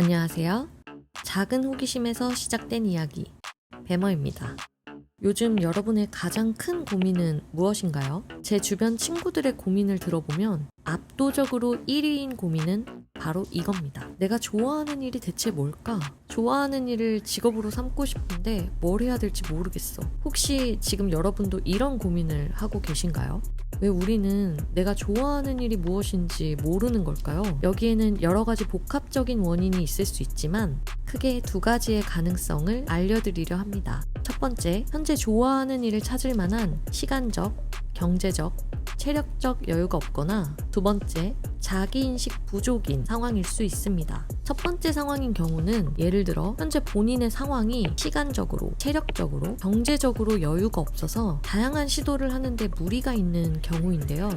안녕하세요. 작은 호기심에서 시작된 이야기, 배머입니다. 요즘 여러분의 가장 큰 고민은 무엇인가요? 제 주변 친구들의 고민을 들어보면 압도적으로 1위인 고민은 바로 이겁니다. 내가 좋아하는 일이 대체 뭘까? 좋아하는 일을 직업으로 삼고 싶은데 뭘 해야 될지 모르겠어. 혹시 지금 여러분도 이런 고민을 하고 계신가요? 왜 우리는 내가 좋아하는 일이 무엇인지 모르는 걸까요? 여기에는 여러 가지 복합적인 원인이 있을 수 있지만 크게 두 가지의 가능성을 알려드리려 합니다. 첫 번째, 현재 좋아하는 일을 찾을 만한 시간적, 경제적, 체력적 여유가 없거나 두 번째, 자기인식 부족인 상황일 수 있습니다. 첫 번째 상황인 경우는 예를 들어 현재 본인의 상황이 시간적으로, 체력적으로, 경제적으로 여유가 없어서 다양한 시도를 하는데 무리가 있는 경우인데요.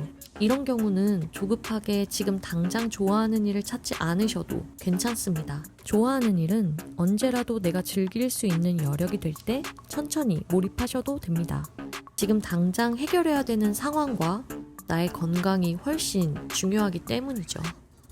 이런 경우는 조급하게 지금 당장 좋아하는 일을 찾지 않으셔도 괜찮습니다. 좋아하는 일은 언제라도 내가 즐길 수 있는 여력이 될 때 천천히 몰입하셔도 됩니다. 지금 당장 해결해야 되는 상황과 나의 건강이 훨씬 중요하기 때문이죠.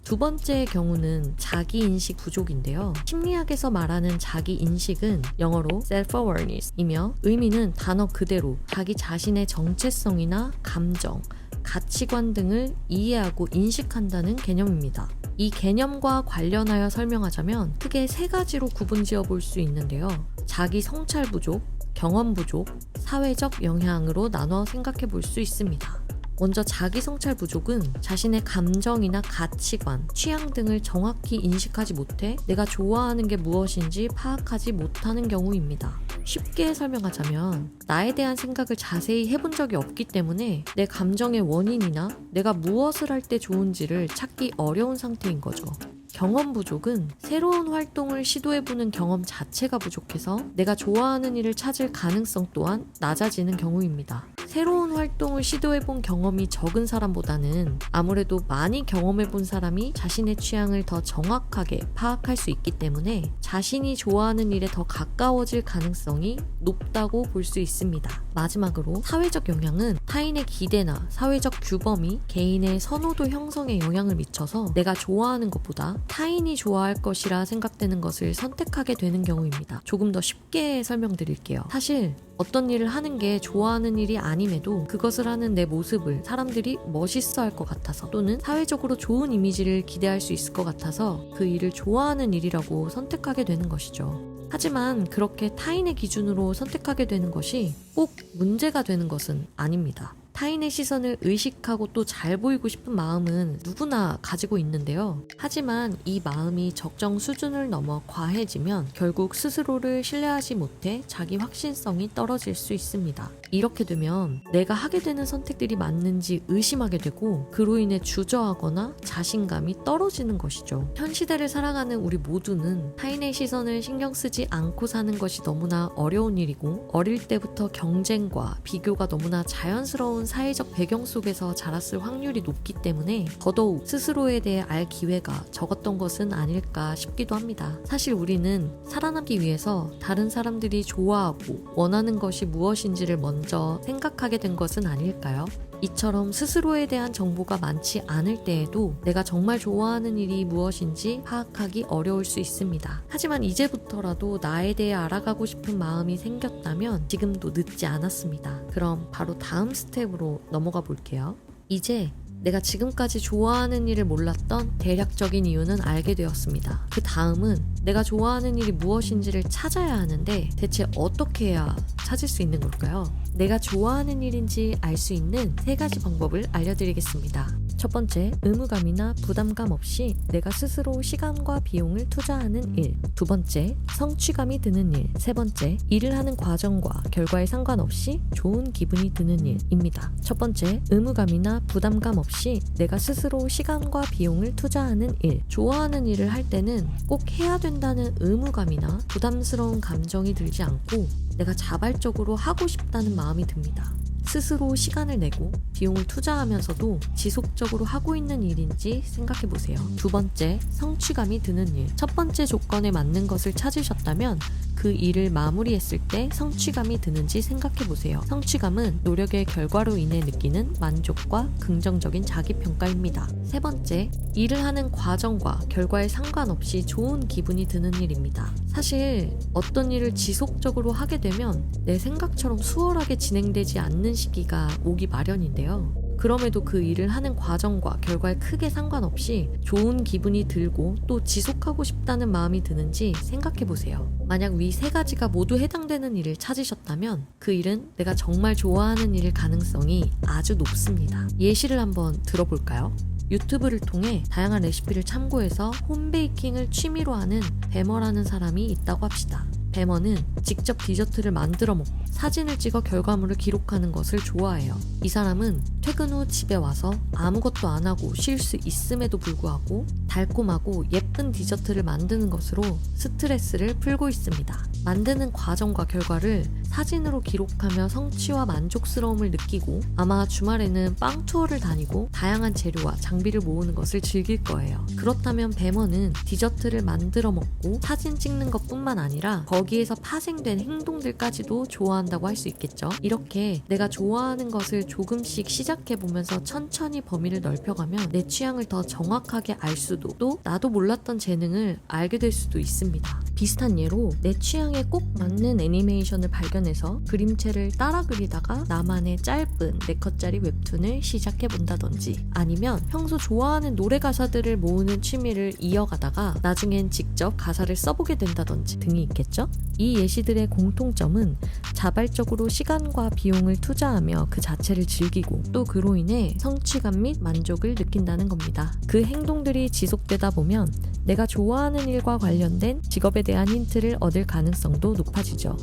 두 번째 경우는 자기 인식 부족인데요. 심리학에서 말하는 자기 인식은 영어로 self-awareness이며 의미는 단어 그대로 자기 자신의 정체성이나 감정, 가치관 등을 이해하고 인식한다는 개념입니다. 이 개념과 관련하여 설명하자면 크게 세 가지로 구분 지어 볼 수 있는데요. 자기 성찰 부족, 경험 부족, 사회적 영향으로 나눠 생각해 볼 수 있습니다. 먼저 자기 성찰 부족은 자신의 감정이나 가치관, 취향 등을 정확히 인식하지 못해 내가 좋아하는 게 무엇인지 파악하지 못하는 경우입니다. 쉽게 설명하자면 나에 대한 생각을 자세히 해본 적이 없기 때문에 내 감정의 원인이나 내가 무엇을 할 때 좋은지를 찾기 어려운 상태인 거죠. 경험 부족은 새로운 활동을 시도해보는 경험 자체가 부족해서 내가 좋아하는 일을 찾을 가능성 또한 낮아지는 경우입니다. 새로운 활동을 시도해본 경험이 적은 사람보다는 아무래도 많이 경험해본 사람이 자신의 취향을 더 정확하게 파악할 수 있기 때문에 자신이 좋아하는 일에 더 가까워질 가능성이 높다고 볼 수 있습니다. 마지막으로 사회적 영향은 타인의 기대나 사회적 규범이 개인의 선호도 형성에 영향을 미쳐서 내가 좋아하는 것보다 타인이 좋아할 것이라 생각되는 것을 선택하게 되는 경우입니다. 조금 더 쉽게 설명드릴게요. 사실 어떤 일을 하는 게 좋아하는 일이 아님에도 그것을 하는 내 모습을 사람들이 멋있어 할 것 같아서 또는 사회적으로 좋은 이미지를 기대할 수 있을 것 같아서 그 일을 좋아하는 일이라고 선택하게 되는 것이죠. 하지만 그렇게 타인의 기준으로 선택하게 되는 것이 꼭 문제가 되는 것은 아닙니다. 타인의 시선을 의식하고 또 잘 보이고 싶은 마음은 누구나 가지고 있는데요. 하지만 이 마음이 적정 수준을 넘어 과해지면 결국 스스로를 신뢰하지 못해 자기 확신성이 떨어질 수 있습니다. 이렇게 되면 내가 하게 되는 선택들이 맞는지 의심하게 되고 그로 인해 주저하거나 자신감이 떨어지는 것이죠. 현 시대를 살아가는 우리 모두는 타인의 시선을 신경 쓰지 않고 사는 것이 너무나 어려운 일이고 어릴 때부터 경쟁과 비교가 너무나 자연스러운 사회적 배경 속에서 자랐을 확률이 높기 때문에 더더욱 스스로에 대해 알 기회가 적었던 것은 아닐까 싶기도 합니다. 사실 우리는 살아남기 위해서 다른 사람들이 좋아하고 원하는 것이 무엇인지를 먼저 생각하게 된 것은 아닐까요? 이처럼 스스로에 대한 정보가 많지 않을 때에도 내가 정말 좋아하는 일이 무엇인지 파악하기 어려울 수 있습니다. 하지만 이제부터라도 나에 대해 알아가고 싶은 마음이 생겼다면 지금도 늦지 않았습니다. 그럼 바로 다음 스텝으로 넘어가 볼게요. 이제 내가 지금까지 좋아하는 일을 몰랐던 대략적인 이유는 알게 되었습니다. 그 다음은 내가 좋아하는 일이 무엇인지를 찾아야 하는데 대체 어떻게 해야 찾을 수 있는 걸까요? 내가 좋아하는 일인지 알 수 있는 세 가지 방법을 알려드리겠습니다. 첫 번째, 의무감이나 부담감 없이 내가 스스로 시간과 비용을 투자하는 일. 두 번째, 성취감이 드는 일. 세 번째, 일을 하는 과정과 결과에 상관없이 좋은 기분이 드는 일입니다. 첫 번째, 의무감이나 부담감 없이 내가 스스로 시간과 비용을 투자하는 일. 좋아하는 일을 할 때는 꼭 해야 된다는 의무감이나 부담스러운 감정이 들지 않고 내가 자발적으로 하고 싶다는 마음이 듭니다. 스스로 시간을 내고 비용을 투자하면서도 지속적으로 하고 있는 일인지 생각해 보세요. 두 번째, 성취감이 드는 일. 첫 번째 조건에 맞는 것을 찾으셨다면 그 일을 마무리했을 때 성취감이 드는지 생각해 보세요. 성취감은 노력의 결과로 인해 느끼는 만족과 긍정적인 자기평가입니다. 세 번째, 일을 하는 과정과 결과에 상관없이 좋은 기분이 드는 일입니다. 사실 어떤 일을 지속적으로 하게 되면 내 생각처럼 수월하게 진행되지 않는 시기가 오기 마련인데요. 그럼에도 그 일을 하는 과정과 결과에 크게 상관없이 좋은 기분이 들고 또 지속하고 싶다는 마음이 드는지 생각해 보세요. 만약 위 세 가지가 모두 해당되는 일을 찾으셨다면 그 일은 내가 정말 좋아하는 일일 가능성이 아주 높습니다. 예시를 한번 들어볼까요? 유튜브를 통해 다양한 레시피를 참고해서 홈베이킹을 취미로 하는 베머라는 사람이 있다고 합시다. 베머는 직접 디저트를 만들어 먹고 사진을 찍어 결과물을 기록하는 것을 좋아해요. 이 사람은 퇴근 후 집에 와서 아무것도 안 하고 쉴 수 있음에도 불구하고 달콤하고 예쁜 디저트를 만드는 것으로 스트레스를 풀고 있습니다. 만드는 과정과 결과를 사진으로 기록하며 성취와 만족스러움을 느끼고 아마 주말에는 빵 투어를 다니고 다양한 재료와 장비를 모으는 것을 즐길 거예요. 그렇다면 베머는 디저트를 만들어 먹고 사진 찍는 것 뿐만 아니라 거기에서 파생된 행동들까지도 좋아한다고 할 수 있겠죠. 이렇게 내가 좋아하는 것을 조금씩 시작해 보면서 천천히 범위를 넓혀가면 내 취향을 더 정확하게 알 수도 또 나도 몰랐던 재능을 알게 될 수도 있습니다. 비슷한 예로 내 취향에 꼭 맞는 애니메이션을 발견 해서 그림체를 따라 그리다가 나만의 짧은 4컷짜리 웹툰을 시작해 본다든지 아니면 평소 좋아하는 노래 가사들을 모으는 취미를 이어가다가 나중엔 직접 가사를 써보게 된다든지 등이 있겠죠? 이 예시들의 공통점은 자발적으로 시간과 비용을 투자하며 그 자체를 즐기고 또 그로 인해 성취감 및 만족을 느낀다는 겁니다. 그 행동들이 지속되다 보면 내가 좋아하는 일과 관련된 직업에 대한 힌트를 얻을 가능성도 높아지죠.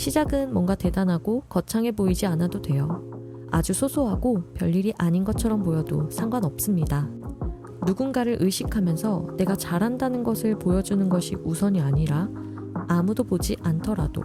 시작은 뭔가 대단하고 거창해 보이지 않아도 돼요. 아주 소소하고 별일이 아닌 것처럼 보여도 상관없습니다. 누군가를 의식하면서 내가 잘한다는 것을 보여주는 것이 우선이 아니라 아무도 보지 않더라도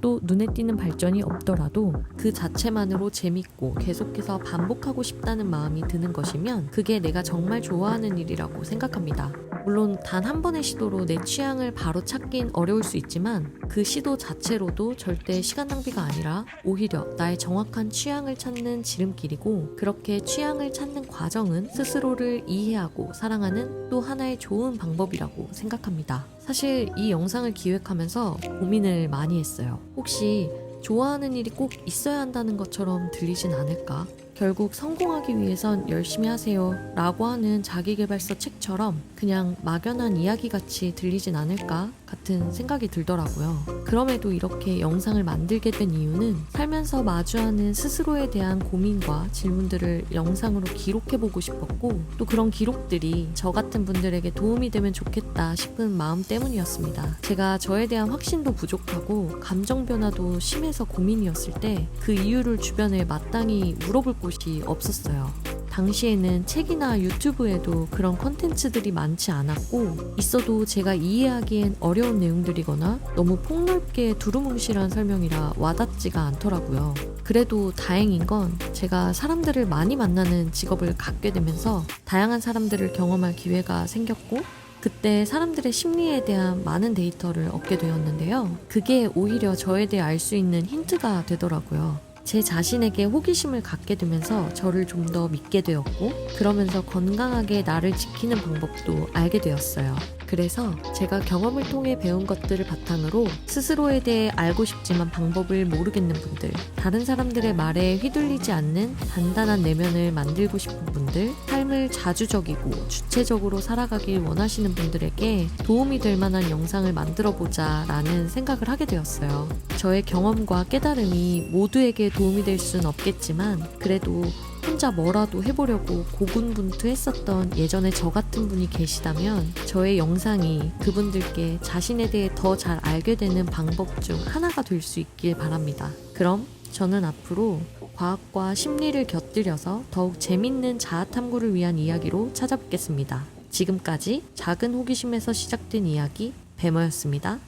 또 눈에 띄는 발전이 없더라도 그 자체만으로 재밌고 계속해서 반복하고 싶다는 마음이 드는 것이면 그게 내가 정말 좋아하는 일이라고 생각합니다. 물론 단 한 번의 시도로 내 취향을 바로 찾긴 어려울 수 있지만 그 시도 자체로도 절대 시간 낭비가 아니라 오히려 나의 정확한 취향을 찾는 지름길이고 그렇게 취향을 찾는 과정은 스스로를 이해하고 사랑하는 또 하나의 좋은 방법이라고 생각합니다. 사실 이 영상을 기획하면서 고민을 많이 했어요. 혹시 좋아하는 일이 꼭 있어야 한다는 것처럼 들리진 않을까? 결국 성공하기 위해선 열심히 하세요 라고 하는 자기계발서 책처럼 그냥 막연한 이야기 같이 들리진 않을까 같은 생각이 들더라고요. 그럼에도 이렇게 영상을 만들게 된 이유는 살면서 마주하는 스스로에 대한 고민과 질문들을 영상으로 기록해보고 싶었고 또 그런 기록들이 저 같은 분들에게 도움이 되면 좋겠다 싶은 마음 때문이었습니다. 제가 저에 대한 확신도 부족하고 감정 변화도 심해서 고민이었을 때 그 이유를 주변에 마땅히 물어볼 곳이 없었어요. 당시에는 책이나 유튜브에도 그런 컨텐츠들이 많지 않았고 있어도 제가 이해하기엔 어려운 내용들이거나 너무 폭넓게 두루뭉실한 설명이라 와닿지가 않더라고요. 그래도 다행인 건 제가 사람들을 많이 만나는 직업을 갖게 되면서 다양한 사람들을 경험할 기회가 생겼고 그때 사람들의 심리에 대한 많은 데이터를 얻게 되었는데요. 그게 오히려 저에 대해 알 수 있는 힌트가 되더라고요. 제 자신에게 호기심을 갖게 되면서 저를 좀 더 믿게 되었고, 그러면서 건강하게 나를 지키는 방법도 알게 되었어요. 그래서 제가 경험을 통해 배운 것들을 바탕으로 스스로에 대해 알고 싶지만 방법을 모르겠는 분들, 다른 사람들의 말에 휘둘리지 않는 단단한 내면을 만들고 싶은 분들, 삶을 자주적이고 주체적으로 살아가길 원하시는 분들에게 도움이 될 만한 영상을 만들어 보자 라는 생각을 하게 되었어요. 저의 경험과 깨달음이 모두에게 도움이 될 수는 없겠지만, 그래도 혼자 뭐라도 해보려고 고군분투했었던 예전에 저 같은 분이 계시다면 저의 영상이 그분들께 자신에 대해 더 잘 알게 되는 방법 중 하나가 될 수 있길 바랍니다. 그럼 저는 앞으로 과학과 심리를 곁들여서 더욱 재밌는 자아 탐구를 위한 이야기로 찾아뵙겠습니다. 지금까지 작은 호기심에서 시작된 이야기 배머였습니다.